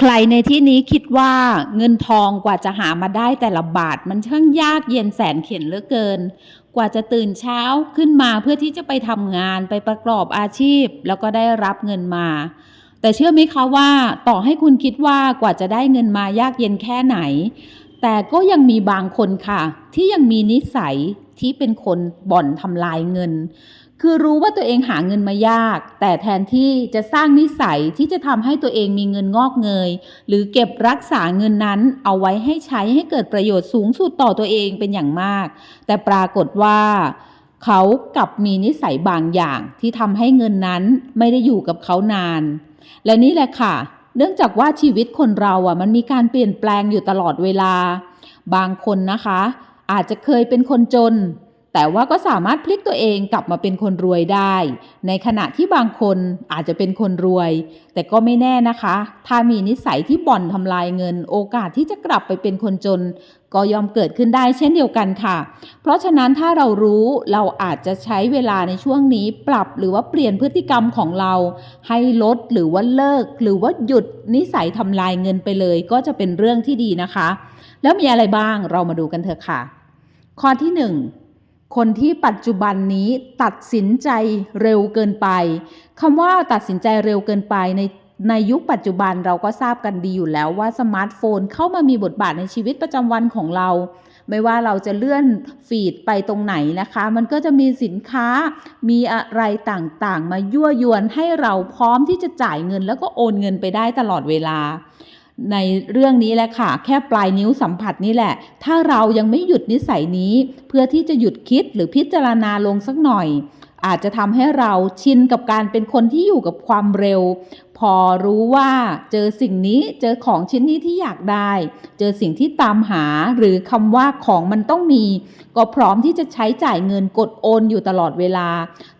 ใครในที่นี้คิดว่าเงินทองกว่าจะหามาได้แต่ละบาท มันช่างยากเย็นแสนเข็ญเหลือเกิน กว่าจะตื่นเช้าขึ้นมาเพื่อที่จะไปทำงานไปประกอบอาชีพ แล้วก็ได้รับเงินมา แต่เชื่อไหมคะว่า ต่อให้คุณคิดว่ากว่าจะได้เงินมายากเย็นแค่ไหน แต่ก็ยังมีบางคนค่ะ ที่ยังมีนิสัยที่เป็นคนบ่อนทำลายเงิน คือรู้ว่าตัวเองหาเงินมายาก แต่แทนที่จะสร้างนิสัยที่จะทำให้ตัวเองมีเงินงอกเงย หรือเก็บรักษาเงินนั้น เอาไว้ให้ใช้ให้เกิดประโยชน์สูงสุดต่อตัวเองเป็นอย่างมาก แต่ปรากฏว่าเขากลับมีนิสัยบางอย่างที่ทำให้เงินนั้นไม่ได้อยู่กับเขานาน และนี่แหละค่ะ เนื่องจากว่าชีวิตคนเราอะมันมีการเปลี่ยนแปลงอยู่ตลอดเวลา บางคนนะคะ อาจจะเคยเป็นคนจน แต่ว่าก็สามารถพลิกตัวเองกลับมาเป็นคนรวยได้ ในขณะที่บางคนอาจจะเป็นคนรวย แต่ก็ไม่แน่นะคะ ถ้ามีนิสัยที่บ่อนทำลายเงิน โอกาสที่จะกลับไปเป็นคนจน ก็ยอมเกิดขึ้นได้เช่นเดียวกันค่ะ เพราะฉะนั้นถ้าเรารู้เราอาจจะใช้เวลาในช่วงนี้ปรับหรือว่าเปลี่ยนพฤติกรรมของเรา ให้ลดหรือว่าเลิก หรือว่าหยุดนิสัยทำลายเงินไปเลย ก็จะเป็นเรื่องที่ดีนะคะ แล้วมีอะไรบ้างเรามาดูกันเถอะค่ะ ข้อที่หนึ่ง คนที่ปัจจุบันนี้ตัดสินใจเร็วเกินไปคำว่าตัดสินใจเร็วเกินไปในในยุคปัจจุบันเราก็ทราบกันดีอยู่แล้วว่าสมาร์ทโฟนเข้ามามีบทบาทในชีวิตประจำวันของเรา ไม่ว่าเราจะเลื่อนฟีดไปตรงไหนนะคะ มันก็จะมีสินค้ามีอะไรต่างๆ มายั่วยวนให้เราพร้อมที่จะจ่ายเงินแล้วก็โอนเงินไปได้ตลอดเวลา ในเรื่องนี้แหละค่ะ แค่ปลายนิ้วสัมผัสนี่แหละ ถ้าเรายังไม่หยุดนิสัยนี้ เพื่อที่จะหยุดคิดหรือพิจารณาลงสักหน่อย อาจจะทำให้เราชินกับการเป็นคนที่อยู่กับความเร็ว พอรู้ว่าเจอสิ่งนี้เจอของชิ้นนี้ที่อยากได้ เจอสิ่งที่ตามหาหรือคำว่าของมันต้องมี ก็พร้อมที่จะใช้จ่ายเงินกดโอนอยู่ตลอดเวลา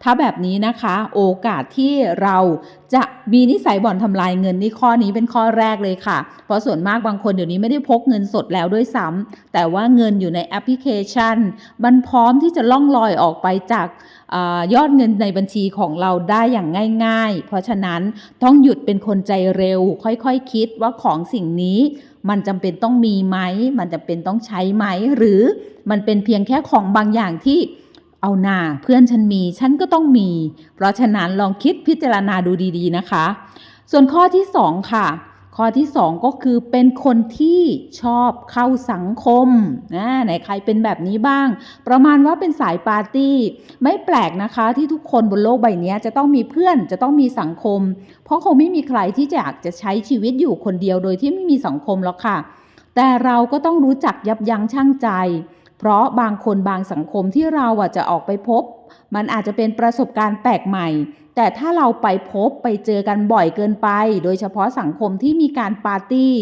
ถ้าแบบนี้นะคะ โอกาสที่เราจะมีนิสัยบ่อนทำลายเงินนี่ข้อนี้เป็นข้อแรกเลยค่ะ เพราะส่วนมากบางคนเดี๋ยวนี้ไม่ได้พกเงินสดแล้วด้วยซ้ำแต่ว่าเงินอยู่ในแอปพลิเคชัน มันพร้อมที่จะล่องลอยออกไปจากอยอดเงินในบัญชีของเราได้อย่างง่าย ๆ เพราะฉะนั้นต้องหยุดเป็นคนใจเร็ว ค่อยๆคคิดว่าของสิ่งนี้ มันจำเป็นต้องมีไหม มันจำเป็นต้องใช้ไหม หรือมันเป็นเพียงแค่ของบางอย่างที่ เอาหนาเพื่อนฉันมีฉันก็ต้องมี เพราะฉะนั้นลองคิดพิจารณาดูดีๆนะคะ ส่วนข้อที่สองค่ะ ข้อที่สองก็คือเป็นคนที่ชอบเข้าสังคมนะไหนใครเป็นแบบนี้บ้าง ประมาณว่าเป็นสายปาร์ตี้ ไม่แปลกนะคะที่ทุกคนบนโลกใบนี้จะต้องมีเพื่อนจะต้องมีสังคม เพราะคงไม่มีใครที่จะอยากจะใช้ชีวิตอยู่คนเดียวโดยที่ไม่มีสังคมหรอกค่ะ แต่เราก็ต้องรู้จักยับยั้งชั่งใจ เพราะบางคนบางสังคมที่เราอะจะออกไปพบ มันอาจจะเป็นประสบการณ์แปลกใหม่ แต่ถ้าเราไปพบไปเจอกันบ่อยเกินไป โดยเฉพาะสังคมที่มีการปาร์ตี้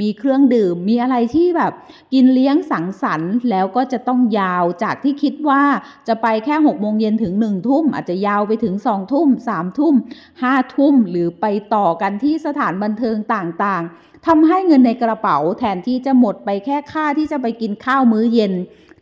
มีเครื่องดื่ม มีอะไรที่แบบกินเลี้ยงสังสรรค์ แล้วก็จะต้องยาวจากที่คิดว่าจะไปแค่6โมงเย็นถึง1ทุ่ม อาจจะยาวไปถึง2ทุ่ม3ทุ่ม5ทุ่ม หรือไปต่อกันที่สถานบันเทิงต่างๆทำให้เงินในกระเป๋าแทนที่จะหมดไปแค่ค่าที่จะไปกินข้าวมื้อเย็น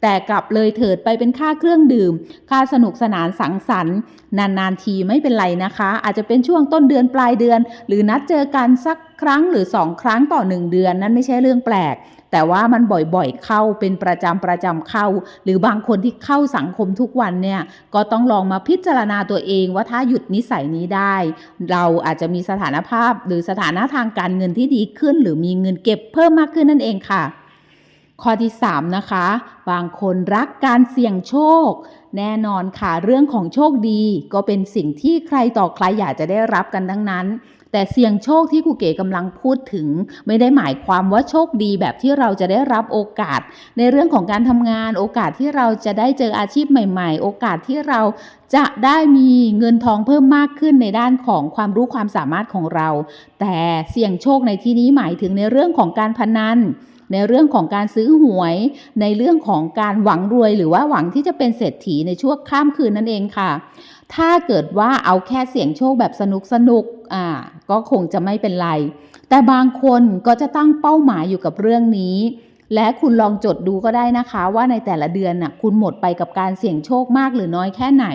แต่กลับเลยเถิดไปเป็นค่าเครื่องดื่ม ค่าสนุกสนานสังสรรค์ นานๆทีไม่เป็นไรนะคะ อาจจะเป็นช่วงต้นเดือนปลายเดือน หรือนัดเจอกันสักครั้งหรือสองครั้งต่อหนึ่งเดือนนั้นไม่ใช่เรื่องแปลก แต่ว่ามันบ่อยๆเข้าเป็นประจำประจำเข้า หรือบางคนที่เข้าสังคมทุกวันเนี่ยก็ต้องลองมาพิจารณาตัวเองว่าถ้าหยุดนิสัยนี้ได้ เราอาจจะมีสถานภาพหรือสถานะทางการเงินที่ดีขึ้น หรือมีเงินเก็บเพิ่มมากขึ้นนั่นเองค่ะ ข้อที่ 3 นะคะ บางคนรักการเสี่ยงโชค แน่นอนค่ะเรื่องของโชคดี ก็เป็นสิ่งที่ใครต่อใครอยากจะได้รับกันทั้งนั้น แต่เสี่ยงโชคที่ครูเก๋กำลังพูดถึง ไม่ได้หมายความว่าโชคดีแบบที่เราจะได้รับโอกาส ในเรื่องของการทำงาน โอกาสที่เราจะได้เจออาชีพใหม่ ๆ โอกาสที่เราจะได้มีเงินทองเพิ่มมากขึ้นในด้านของความรู้ความสามารถของเรา แต่เสี่ยงโชคในที่นี้หมายถึงในเรื่องของการพนัน ในเรื่องของการซื้อหวย ในเรื่องของการหวังรวย หรือว่าหวังที่จะเป็นเศรษฐีในช่วงข้ามคืนนั่นเองค่ะ ถ้าเกิดว่าเอาแค่เสี่ยงโชคแบบสนุกสนุกอ่าก็คงจะไม่เป็นไร แต่บางคนก็จะตั้งเป้าหมายอยู่กับเรื่องนี้และคุณลองจดดูก็ได้นะคะว่าในแต่ละเดือนน่ะคุณหมดไปกับการเสี่ยงโชคมากหรือน้อยแค่ไหน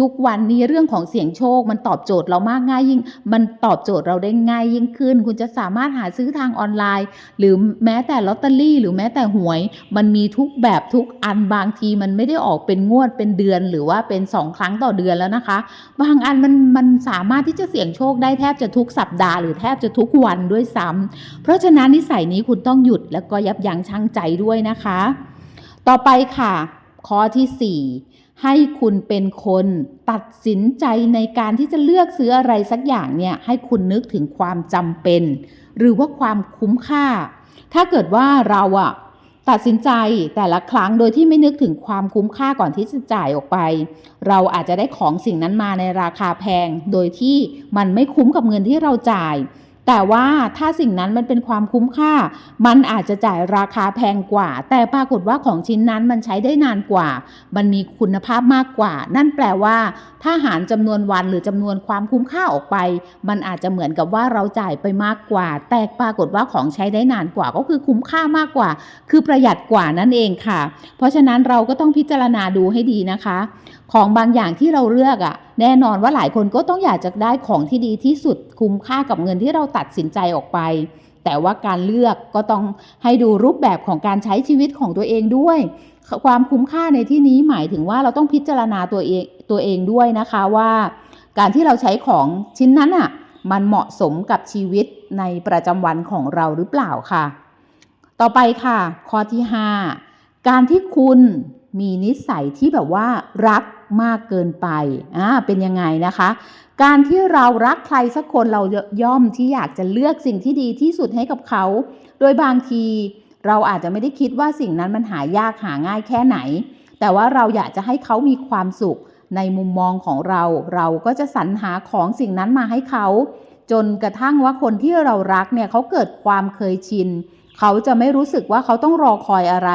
ทุกวันนี้เรื่องของเสี่ยงโชคมันตอบโจทย์เรามากง่ายยิ่ง มันตอบโจทย์เราได้ง่ายยิ่งขึ้น คุณจะสามารถหาซื้อทางออนไลน์ หรือแม้แต่ลอตเตอรี่ หรือแม้แต่หวย มันมีทุกแบบทุกอันบางทีมันไม่ได้ออกเป็นงวดเป็นเดือน หรือว่าเป็นสองครั้งต่อเดือนแล้วนะคะ บางอันมันมันสามารถที่จะเสี่ยงโชคได้แทบจะทุกสัปดาห์หรือแทบจะทุกวันด้วยซ้ำเพราะฉะนั้นนิสัยนี้คุณต้องหยุดแล้วก็ยับยั้งชั่งใจด้วยนะคะ ต่อไปค่ะ ข้อที่ 4 ให้คุณเป็นคนตัดสินใจในการที่จะเลือกซื้ออะไรสักอย่างเนี่ยให้คุณนึกถึงความจำเป็น หรือว่าความคุ้มค่า ถ้าเกิดว่าเราอะตัดสินใจแต่ละครั้งโดยที่ไม่นึกถึงความคุ้มค่าก่อนที่จะจ่ายออกไป เราอาจจะได้ของสิ่งนั้นมาในราคาแพง โดยที่มันไม่คุ้มกับเงินที่เราจ่าย แต่ว่าถ้าสิ่งนั้นมันเป็นความคุ้มค่า มันอาจจะจ่ายราคาแพงกว่า แต่ปรากฏว่าของชิ้นนั้นมันใช้ได้นานกว่า มันมีคุณภาพมากกว่า นั่นแปลว่าถ้าหารจำนวนวันหรือจำนวนความคุ้มค่าออกไป มันอาจจะเหมือนกับว่าเราจ่ายไปมากกว่า แต่ปรากฏว่าของใช้ได้นานกว่าก็คือคุ้มค่ามากกว่า คือประหยัดกว่านั่นเองค่ะ เพราะฉะนั้นเราก็ต้องพิจารณาดูให้ดีนะคะ ของบางอย่างที่เราเลือกอะ่ะ แน่นอนว่าหลายคนก็ต้องอยากจะได้ของที่ดีที่สุดคุ้มค่ากับเงินที่เราตัดสินใจออกไป แต่ว่าการเลือกก็ต้องให้ดูรูปแบบของการใช้ชีวิตของตัวเองด้วย ความคุ้มค่าในที่นี้หมายถึงว่าเราต้องพิจารณาตัวเองตัวเองด้วยนะคะว่า การที่เราใช้ของชิ้นนั้นอะมันเหมาะสมกับชีวิตในประจำวันของเราหรือเปล่าค่ะ ต่อไปค่ะ ข้อที่ 5 การที่คุณมีนิสัยที่แบบว่ารัก มากเกินไปอ่าเป็นยังไงนะคะ การที่เรารักใครสักคนเราย่อมที่อยากจะเลือกสิ่งที่ดีที่สุดให้กับเขา โดยบางทีเราอาจจะไม่ได้คิดว่าสิ่งนั้นมันหายากหาง่ายแค่ไหน แต่ว่าเราอยากจะให้เขามีความสุข ในมุมมองของเรา เราก็จะสรรหาของสิ่งนั้นมาให้เขา จนกระทั่งว่าคนที่เรารักเนี่ยเขาเกิดความเคยชินเขาจะไม่รู้สึกว่าเขาต้องรอคอยอะไร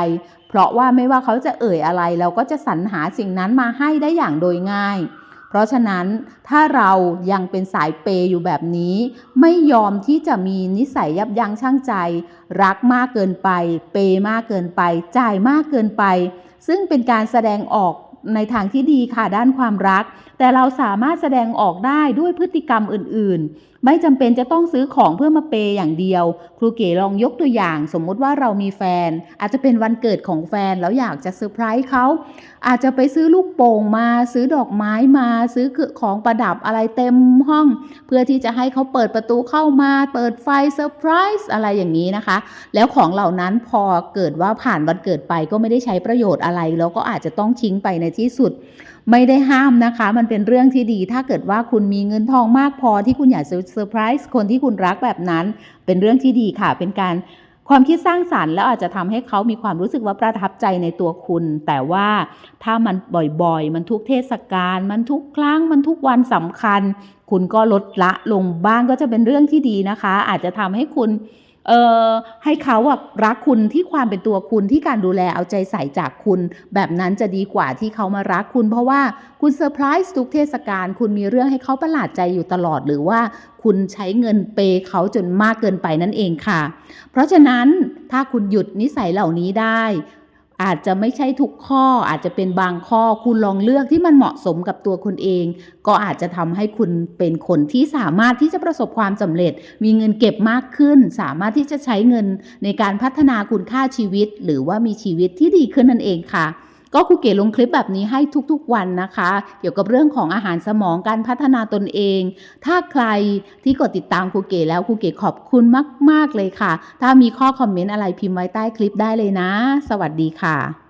เพราะว่าไม่ว่าเขาจะเอ่ยอะไรเราก็จะสรรหาสิ่งนั้นมาให้ได้อย่างโดยง่าย เพราะฉะนั้นถ้าเรายังเป็นสายเปย์อยู่แบบนี้ ไม่ยอมที่จะมีนิสัยยับยั้งชั่งใจ รักมากเกินไป เปย์มากเกินไป จ่ายมากเกินไป ซึ่งเป็นการแสดงออกในทางที่ดีค่ะด้านความรัก แต่เราสามารถแสดงออกได้ด้วยพฤติกรรมอื่นไม่จำเป็นจะต้องซื้อของเพื่อมาเปย์อย่างเดียว ครูเก๋ลองยกตัวอย่าง สมมุติว่าเรามีแฟน อาจจะเป็นวันเกิดของแฟนแล้วอยากจะเซอร์ไพรส์เขาอาจจะไปซื้อลูกโป่งมา ซื้อดอกไม้มา ซื้อของประดับอะไรเต็มห้อง เพื่อที่จะให้เขาเปิดประตูเข้ามา เปิดไฟเซอร์ไพรส์อะไรอย่างนี้นะคะ แล้วของเหล่านั้นพอเกิดว่าผ่านวันเกิดไปก็ไม่ได้ใช้ประโยชน์อะไร แล้วก็อาจจะต้องทิ้งไปในที่สุด ไม่ได้ห้ามนะคะ มันเป็นเรื่องที่ดี ถ้าเกิดว่าคุณมีเงินทองมากพอที่คุณอยากจะเซอร์ไพรส์คนที่คุณรักแบบนั้น เป็นเรื่องที่ดีค่ะ เป็นการความคิดสร้างสารรค์แล้วอาจจะทำให้เขามีความรู้สึกว่าประทับใจในตัวคุณ แต่ว่าถ้ามันบ่อยๆ มันทุกเทศกาลมันทุกครั้งมันทุกวันสำคัญ คุณก็ลดละลงบ้างก็จะเป็นเรื่องที่ดีนะคะ อาจจะทำให้คุณ เอ่อให้เขาอะรักคุณที่ความเป็นตัวคุณที่การดูแลเอาใจใส่จากคุณ แบบนั้นจะดีกว่าที่เขามารักคุณ เพราะว่าคุณเซอร์ไพรส์ทุกเทศกาลคุณมีเรื่องให้เขาประหลาดใจอยู่ตลอดหรือว่าคุณใช้เงินเปย์เขาจนมากเกินไปนั่นเองค่ะ เพราะฉะนั้นถ้าคุณหยุดนิสัยเหล่านี้ได้ อาจจะไม่ใช่ทุกข้ออาจจะเป็นบางข้อคุณลองเลือกที่มันเหมาะสมกับตัวคุณเอง ก็อาจจะทำให้คุณเป็นคนที่สามารถที่จะประสบความสำเร็จ มีเงินเก็บมากขึ้น สามารถที่จะใช้เงินในการพัฒนาคุณค่าชีวิต หรือว่ามีชีวิตที่ดีขึ้นนั่นเองค่ะ ก็ครูเก๋ลงคลิปแบบนี้ให้ทุกๆวันนะคะ เกี่ยวกับเรื่องของอาหารสมองการพัฒนาตนเอง ถ้าใครที่กดติดตามครูเก๋แล้วครูเก๋ขอบคุณมาก ๆ เลยค่ะ ถ้ามีข้อคอมเมนต์อะไรพิมพ์ไว้ใต้คลิปได้เลยนะ สวัสดีค่ะ